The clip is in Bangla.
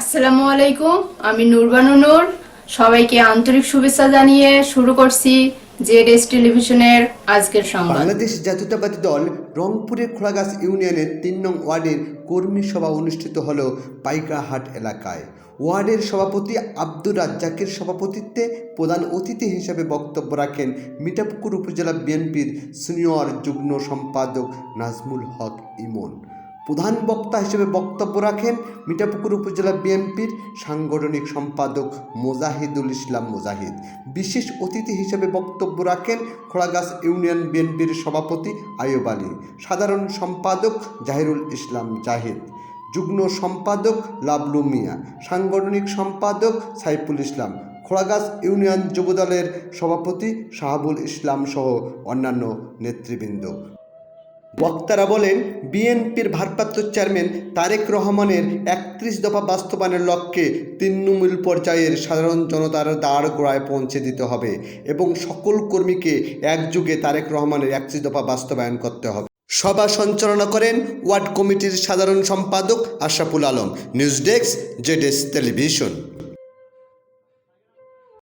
আসসালামু আলাইকুম, আমি নুরবানু নূর। সবাইকে আন্তরিক শুভেচ্ছা জানিয়ে শুরু করছি জেড টেলিভিশনের আজকের সংবাদ। বাংলাদেশ জাতীয়তাবাদী দল রংপুরের খোলাগাছ ইউনিয়নের তিন নং ওয়ার্ডের কর্মী সভা অনুষ্ঠিত হল পাইকাহাট এলাকায়। ওয়ার্ডের সভাপতি আব্দুর রাজ্জাকের সভাপতিত্বে প্রধান অতিথি হিসেবে বক্তব্য রাখেন মিঠাপুকুর উপজেলা বিএনপির সিনিয়র যুগ্ম সম্পাদক নাজমুল হক ইমন। প্রধান বক্তা হিসেবে বক্তব্য রাখেন মিঠাপুকুর উপজেলা বিএনপির সাংগঠনিক সম্পাদক মোজাহিদুল ইসলাম মোজাহিদ। বিশেষ অতিথি হিসেবে বক্তব্য রাখেন খোলাগাছ ইউনিয়ন বিএনপির সভাপতি আয়ুব আলী, সাধারণ সম্পাদক জাহিরুল ইসলাম জাহিদ, যুগ্ম সম্পাদক লাবলু মিয়া, সাংগঠনিক সম্পাদক সাইফুল ইসলাম খোলাগাছ ইউনিয়ন যুবদলের সভাপতি শাহাবুল ইসলাম সহ অন্যান্য নেতৃবৃন্দ। বক্তারা বলেন, বিএনপির ভারপ্রাপ্ত চেয়ারম্যান তারেক রহমানের একত্রিশ দফা বাস্তবায়নের লক্ষ্যে তৃণমূল পর্যায়ের সাধারণ জনতার দাঁড় গোড়ায় পৌঁছে দিতে হবে এবং সকল কর্মীকে একযুগে তারেক রহমানের একত্রিশ দফা বাস্তবায়ন করতে হবে। সভা সঞ্চালনা করেন ওয়ার্ড কমিটির সাধারণ সম্পাদক আশরাফুল আলম। নিউজ ডেস্ক জেডেস টেলিভিশন।